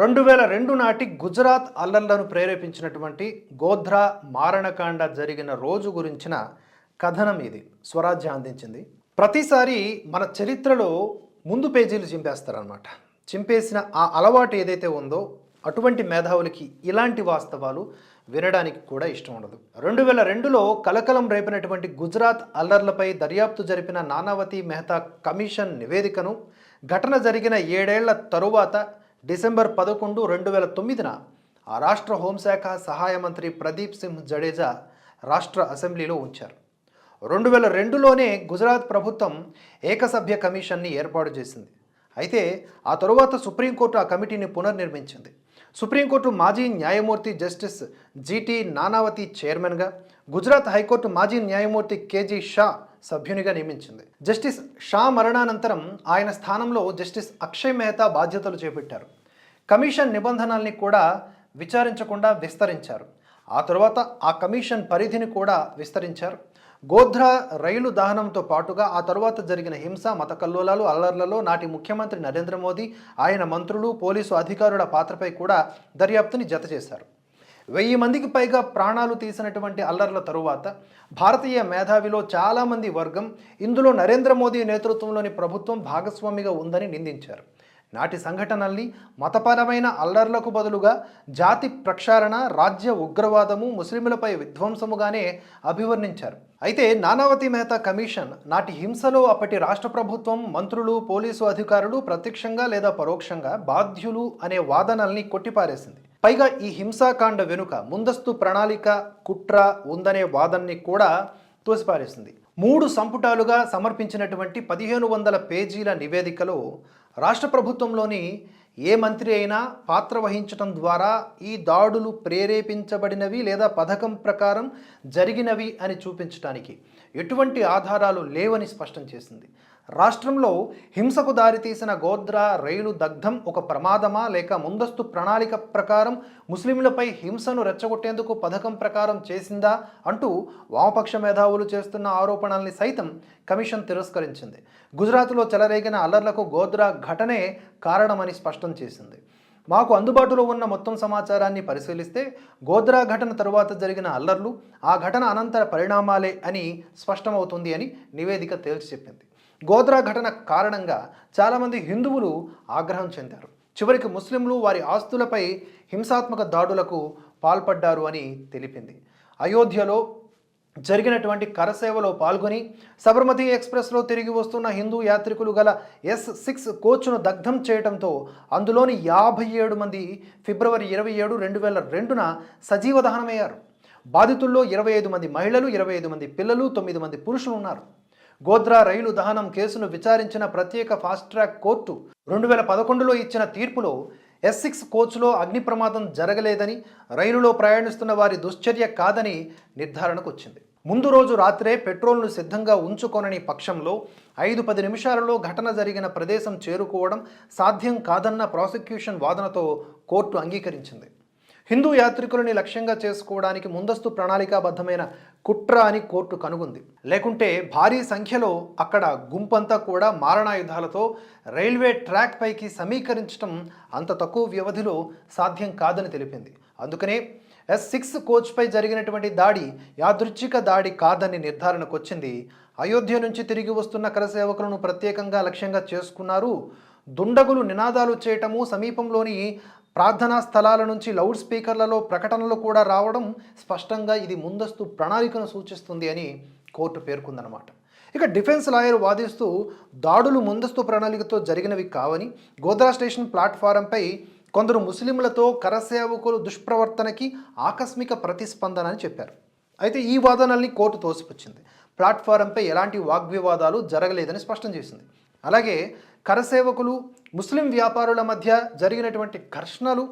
రెండు వేల రెండు నాటి గుజరాత్ అల్లర్లను ప్రేరేపించినటువంటి గోధ్రా మారణకాండ జరిగిన రోజు గురించిన కథనం ఇది. స్వరాజ్యం అందించింది. ప్రతిసారి మన చరిత్రలో ముందు పేజీలు చింపేస్తారనమాట చింపేసిన ఆ అలవాటు ఏదైతే ఉందో అటువంటి మేధావులకి ఇలాంటి వాస్తవాలు వినడానికి కూడా ఇష్టం ఉండదు. రెండు వేల రెండులో కలకలం రేపినటువంటి గుజరాత్ అల్లర్లపై దర్యాప్తు జరిపిన నానావతి మెహతా కమిషన్ నివేదికను ఘటన జరిగిన ఏడేళ్ళ తరువాత డిసెంబర్ పదకొండు రెండు వేల తొమ్మిదిన ఆ రాష్ట్ర హోంశాఖ సహాయ మంత్రి ప్రదీప్ సింహ్ జడేజా రాష్ట్ర అసెంబ్లీలో ఉంచారు. రెండు వేల రెండులోనే గుజరాత్ ప్రభుత్వం ఏకసభ్య కమిషన్ని ఏర్పాటు చేసింది. అయితే ఆ తరువాత సుప్రీంకోర్టు ఆ కమిటీని పునర్నిర్మించింది. సుప్రీంకోర్టు మాజీ న్యాయమూర్తి జస్టిస్ జీటీ నానావతి చైర్మన్గా గుజరాత్ హైకోర్టు మాజీ న్యాయమూర్తి కేజీ షా సభ్యునిగా నియమించింది. జస్టిస్ షా మరణానంతరం ఆయన స్థానంలో జస్టిస్ అక్షయ్ మెహతా బాధ్యతలు చేపట్టారు. కమిషన్ నిబంధనల్ని కూడా విచారించకుండా విస్తరించారు. ఆ తరువాత ఆ కమిషన్ పరిధిని కూడా విస్తరించారు. గోధ్రా రైలు దహనంతో పాటుగా ఆ తరువాత జరిగిన హింస మత కల్లోలాలు అల్లర్లలో నాటి ముఖ్యమంత్రి నరేంద్ర మోదీ ఆయన మంత్రులు పోలీసు అధికారుల పాత్రపై కూడా దర్యాప్తుని జత చేశారు. వెయ్యి మందికి పైగా ప్రాణాలు తీసినటువంటి అల్లర్ల తరువాత భారతీయ మేధావిలో చాలామంది వర్గం ఇందులో నరేంద్ర మోదీ నేతృత్వంలోని ప్రభుత్వం భాగస్వామిగా ఉందని నిందించారు. నాటి సంఘటనల్ని మతపరమైన అల్లర్లకు బదులుగా జాతి ప్రక్షాళన రాజ్య ఉగ్రవాదము ముస్లింలపై విధ్వంసముగానే అభివర్ణించారు. అయితే నానావతి మెహతా కమిషన్ నాటి హింసలో అప్పటి రాష్ట్ర ప్రభుత్వం మంత్రులు పోలీసు అధికారులు ప్రత్యక్షంగా లేదా పరోక్షంగా బాధ్యులు అనే వాదనల్ని కొట్టిపారేసింది. పైగా ఈ హింసాకాండ వెనుక ముందస్తు ప్రణాళిక కుట్ర ఉందనే వాదనని కూడా తోసిపారేసింది. మూడు సంపుటాలుగా సమర్పించినటువంటి పదిహేను వందల పేజీల నివేదికలో రాష్ట్ర ప్రభుత్వంలోని ఏ మంత్రి అయినా పాత్ర వహించటం ద్వారా ఈ దాడులు ప్రేరేపించబడినవి లేదా పథకం ప్రకారం జరిగినవి అని చూపించడానికి ఎటువంటి ఆధారాలు లేవని స్పష్టం చేసింది. రాష్ట్రంలో హింసకు దారితీసిన గోద్రా రైలు దగ్ధం ఒక ప్రమాదమా లేక ముందస్తు ప్రణాళిక ప్రకారం ముస్లింలపై హింసను రెచ్చగొట్టేందుకు పథకం ప్రకారం చేసిందా అంటూ వామపక్ష మేధావులు చేస్తున్న ఆరోపణల్ని సైతం కమిషన్ తిరస్కరించింది. గుజరాత్లో చెలరేగిన అల్లర్లకు గోద్రా ఘటనే కారణమని స్పష్టం చేసింది. మాకు అందుబాటులో ఉన్న మొత్తం సమాచారాన్ని పరిశీలిస్తే గోద్రా ఘటన తరువాత జరిగిన అల్లర్లు ఆ ఘటన అనంతర పరిణామాలే అని స్పష్టమవుతుంది అని నివేదిక తేల్చి చెప్పింది. గోద్రా ఘటన కారణంగా చాలామంది హిందువులు ఆగ్రహం చెందారు. చివరికి ముస్లింలు వారి ఆస్తులపై హింసాత్మక దాడులకు పాల్పడ్డారు అని తెలిపింది. అయోధ్యలో జరిగినటువంటి కరసేవలో పాల్గొని సబర్మతి ఎక్స్ప్రెస్లో తిరిగి వస్తున్న హిందూ యాత్రికులు గల ఎస్ సిక్స్ కోచ్ను దగ్ధం చేయడంతో అందులోని యాభై ఏడు మంది ఫిబ్రవరి ఇరవై ఏడు రెండు వేల రెండున సజీవ దహనమయ్యారు. బాధితుల్లో ఇరవై ఐదు మంది మహిళలు ఇరవై ఐదు మంది పిల్లలు తొమ్మిది మంది పురుషులు ఉన్నారు. గోద్రా రైలు దహనం కేసును విచారించిన ప్రత్యేక ఫాస్ట్ ట్రాక్ కోర్టు రెండు వేల పదకొండులో ఇచ్చిన తీర్పులో ఎస్ సిక్స్ కోచ్లో అగ్ని ప్రమాదం జరగలేదని రైలులో ప్రయాణిస్తున్న వారి దుశ్చర్య కాదని నిర్ధారణకు వచ్చింది. ముందు రోజు రాత్రే పెట్రోల్ను సిద్ధంగా ఉంచుకొనని పక్షంలో ఐదు పది నిమిషాలలో ఘటన జరిగిన ప్రదేశం చేరుకోవడం సాధ్యం కాదన్న ప్రాసిక్యూషన్ వాదనతో కోర్టు అంగీకరించింది. హిందూ యాత్రికులని లక్ష్యంగా చేసుకోవడానికి ముందస్తు ప్రణాళికాబద్ధమైన కుట్ర అని కోర్టు కనుగొంది. లేకుంటే భారీ సంఖ్యలో అక్కడ గుంపంతా కూడా మారణాయుధాలతో రైల్వే ట్రాక్ పైకి సమీకరించడం అంత తక్కువ వ్యవధిలో సాధ్యం కాదని తెలిపింది. అందుకనే ఎస్ సిక్స్ కోచ్పై జరిగినటువంటి దాడి యాదృచ్ఛిక దాడి కాదని నిర్ధారణకు వచ్చింది అయోధ్య నుంచి తిరిగి వస్తున్న కరసేవకులను ప్రత్యేకంగా లక్ష్యంగా చేసుకున్నారు. దుండగులు నినాదాలు చేయటము సమీపంలోని ప్రార్థనా స్థలాల నుంచి లౌడ్ స్పీకర్లలో ప్రకటనలు కూడా రావడం స్పష్టంగా ఇది ముందస్తు ప్రణాళికను సూచిస్తుంది అని కోర్టు పేర్కొందనమాట ఇక డిఫెన్స్ లాయర్ వాదిస్తూ దాడులు ముందస్తు ప్రణాళికతో జరిగినవి కావని గోద్రా స్టేషన్ ప్లాట్ఫారంపై కొందరు ముస్లింలతో కరసేవకులు దుష్ప్రవర్తనకి ఆకస్మిక ప్రతిస్పందన అని చెప్పారు. అయితే ఈ వాదనల్ని కోర్టు తోసిపుచ్చింది. ప్లాట్ఫారంపై ఎలాంటి వాగ్వివాదాలు జరగలేదని స్పష్టం చేసింది. అలాగే కరసేవకులు ముస్లిం వ్యాపారుల మధ్య జరిగినటువంటి ఘర్షణలు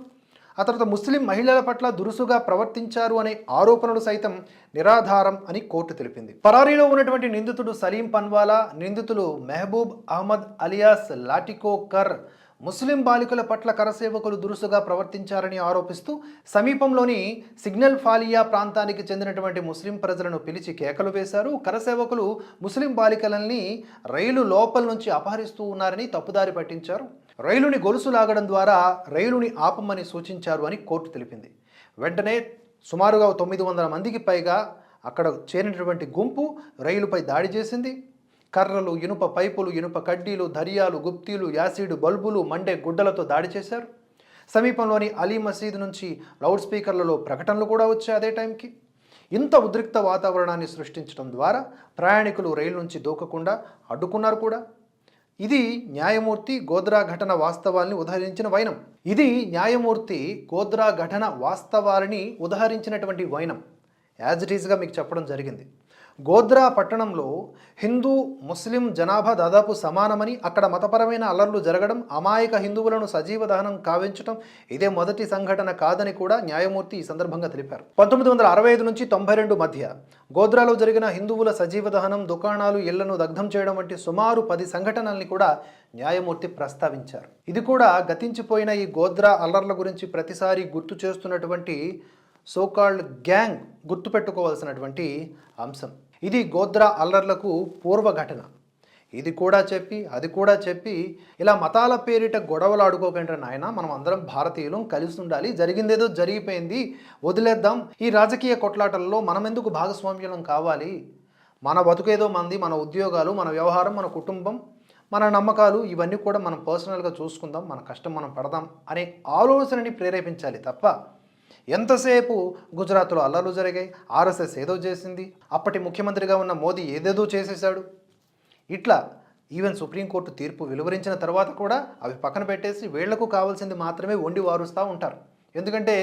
ఆ తర్వాత ముస్లిం మహిళల పట్ల దురుసుగా ప్రవర్తించారు అనే ఆరోపణలు సైతం నిరాధారం అని కోర్టు తెలిపింది. పరారీలో ఉన్నటువంటి నిందితుడు సలీం పన్వాలా నిందితులు మెహబూబ్ అహ్మద్ అలియాస్ లాటికో కర్ ముస్లిం బాలికల పట్ల కరసేవకులు దురుసుగా ప్రవర్తించారని ఆరోపిస్తూ సమీపంలోని సిగ్నల్ ఫాలియా ప్రాంతానికి చెందినటువంటి ముస్లిం ప్రజలను పిలిచి కేకలు వేశారు. కరసేవకులు ముస్లిం బాలికలని రైలు లోపల నుంచి అపహరిస్తూ ఉన్నారని తప్పుదారి పట్టించారు. రైలుని గొలుసు లాగడం ద్వారా రైలుని ఆపమని సూచించారు అని కోర్టు తెలిపింది. వెంటనే సుమారుగా తొమ్మిది వందల మందికి పైగా అక్కడ చేరినటువంటి గుంపు రైలుపై దాడి చేసింది. కర్రలు ఇనుప పైపులు ఇనుప కడ్డీలు ధరియాలు గుప్తీలు యాసిడ్ బల్బులు మండే గుడ్డలతో దాడి చేశారు. సమీపంలోని అలీ మసీద్ నుంచి లౌడ్ స్పీకర్లలో ప్రకటనలు కూడా వచ్చాయి అదే టైంకి. ఇంత ఉద్రిక్త వాతావరణాన్ని సృష్టించడం ద్వారా ప్రయాణికులు రైలు నుంచి దూకకుండా అడ్డుకున్నారు కూడా. ఇది న్యాయమూర్తి గోద్రా ఘటన వాస్తవాల్ని ఉదహరించిన వైనం. ఇది న్యాయమూర్తి గోద్రా ఘటన వాస్తవాలని ఉదహరించినటువంటి వైనం. యాజ్ ఇట్ ఈస్గా మీకు చెప్పడం జరిగింది. గోద్రా పట్టణంలో హిందూ ముస్లిం జనాభా దాదాపు సమానమని అక్కడ మతపరమైన అల్లర్లు జరగడం అమాయక హిందువులను సజీవ దహనం కావించడం ఇదే మొదటి సంఘటన కాదని కూడా న్యాయమూర్తి ఈ సందర్భంగా తెలిపారు. పంతొమ్మిది వందల అరవై ఐదు నుంచి తొంభై రెండు మధ్య గోద్రాలో జరిగిన హిందువుల సజీవ దహనం దుకాణాలు ఇళ్ళను దగ్ధం చేయడం వంటి సుమారు పది సంఘటనల్ని కూడా న్యాయమూర్తి ప్రస్తావించారు. ఇది కూడా గతించిపోయిన ఈ గోద్రా అల్లర్ల గురించి ప్రతిసారి గుర్తు చేస్తున్నటువంటి సోకాల్డ్ గ్యాంగ్ గుర్తుపెట్టుకోవాల్సినటువంటి అంశం. ఇది గోద్ర అల్లర్లకు పూర్వ ఘటన ఇది కూడా చెప్పి అది కూడా చెప్పి ఇలా మతాల పేరిట గొడవలు ఆడుకోకండి నాయన మనం అందరం భారతీయులం కలిసి ఉండాలి. జరిగిందేదో జరిగిపోయింది వదిలేద్దాం. ఈ రాజకీయ కొట్లాటల్లో మనం ఎందుకు భాగస్వామ్యం కావాలి? మన బతుకేదో మంది మన ఉద్యోగాలు మన వ్యవహారం మన కుటుంబం మన నమ్మకాలు ఇవన్నీ కూడా మనం పర్సనల్గా చూసుకుందాం. మన కష్టం మనం పడదాం అనే ఆలోచనని ప్రేరేపించాలి తప్ప ఎంతసేపు గుజరాత్లో అల్లర్లు జరిగాయి? ఆర్ఎస్ఎస్ ఏదో చేసింది. అప్పటి ముఖ్యమంత్రిగా ఉన్న మోదీ ఏదేదో చేసేశాడు. ఇట్లా ఈవెన్ సుప్రీంకోర్టు తీర్పు వెలువరించిన తర్వాత కూడా అవి పక్కన పెట్టేసి వీళ్ళకు కావాల్సింది మాత్రమే వండి వారుస్తూ ఉంటారు. ఎందుకంటే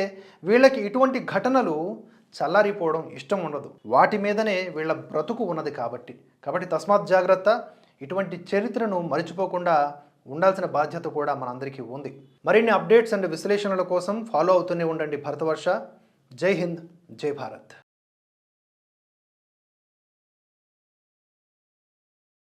వీళ్ళకి ఇటువంటి ఘటనలు చల్లారిపోవడం ఇష్టం ఉండదు. వాటి మీదనే వీళ్ళ బ్రతుకు ఉన్నది కాబట్టి. కాబట్టి తస్మాత్ జాగ్రత్త. ఇటువంటి చరిత్రను మరిచిపోకుండా ఉండాల్సిన బాధ్యత కూడా మనందరికీ ఉంది. మరిన్ని అప్డేట్స్ అండ్ విశ్లేషణల కోసం ఫాలో అవుతూనే ఉండండి భరతవర్ష. జై హింద్ జై భారత్.